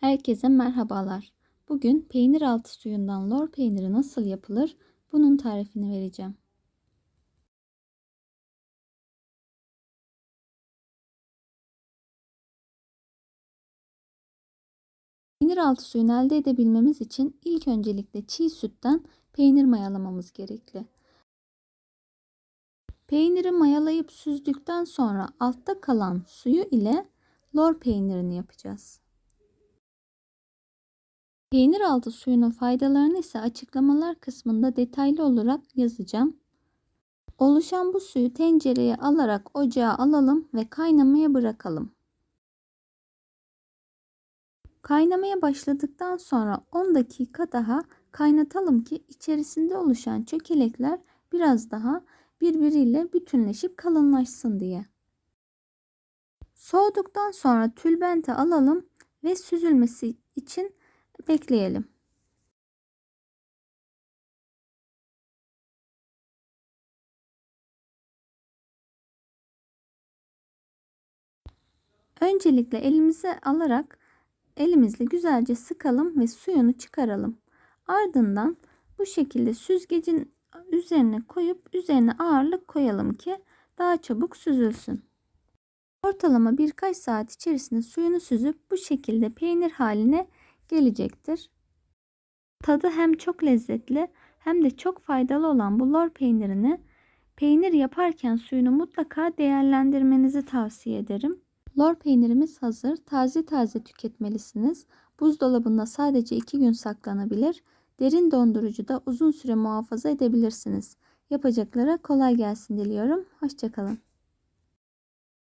Herkese merhabalar. Bugün peynir altı suyundan lor peyniri nasıl yapılır? Bunun tarifini vereceğim. Peynir altı suyunu elde edebilmemiz için ilk öncelikle çiğ sütten peynir mayalamamız gerekli. Peyniri mayalayıp süzdükten sonra altta kalan suyu ile lor peynirini yapacağız. Peynir altı suyunun faydalarını ise açıklamalar kısmında detaylı olarak yazacağım. Oluşan bu suyu tencereye alarak ocağa alalım ve kaynamaya bırakalım. Kaynamaya başladıktan sonra 10 dakika daha kaynatalım ki içerisinde oluşan çökelekler biraz daha birbiriyle bütünleşip kalınlaşsın diye. Soğuduktan sonra tülbente alalım ve süzülmesi için bekleyelim. Öncelikle elimize alarak elimizle güzelce sıkalım ve suyunu çıkaralım. Ardından bu şekilde süzgecin üzerine koyup üzerine ağırlık koyalım ki daha çabuk süzülsün. Ortalama birkaç saat içerisinde suyunu süzüp bu şekilde peynir haline gelecektir. Tadı hem çok lezzetli hem de çok faydalı olan bu lor peynirini peynir yaparken suyunu mutlaka değerlendirmenizi tavsiye ederim. Lor peynirimiz hazır. Taze taze tüketmelisiniz. Buzdolabında sadece 2 gün saklanabilir. Derin dondurucuda uzun süre muhafaza edebilirsiniz. Yapacaklara kolay gelsin diliyorum. Hoşçakalın.